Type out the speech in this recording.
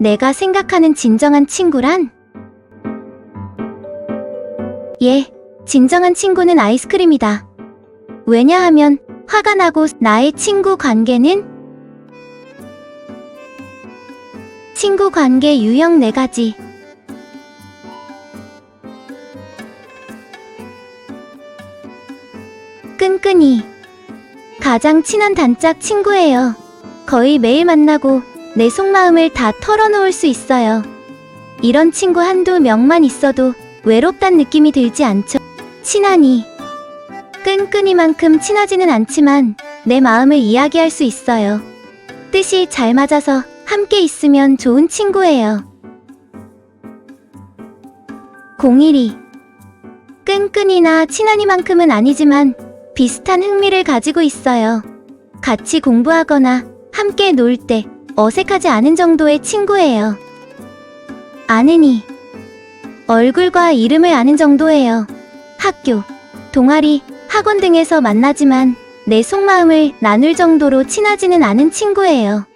내가 생각하는 진정한 친구란? 예, 진정한 친구는 아이스크림이다. 왜냐하면 화가 나고 나의 친구 관계는 친구 관계 유형 네 가지. 끈끈이. 가장 친한 단짝 친구예요. 거의 매일 만나고 내 속마음을 다 털어놓을 수 있어요. 이런 친구 한두 명만 있어도 외롭단 느낌이 들지 않죠. 친하니. 끈끈이만큼 친하지는 않지만 내 마음을 이야기할 수 있어요. 뜻이 잘 맞아서 함께 있으면 좋은 친구예요. 012. 끈끈이나 친하니만큼은 아니지만 비슷한 흥미를 가지고 있어요. 같이 공부하거나 함께 놀 때 어색하지 않은 정도의 친구예요. 아는이. 얼굴과 이름을 아는 정도예요. 학교, 동아리, 학원 등에서 만나지만 내 속마음을 나눌 정도로 친하지는 않은 친구예요.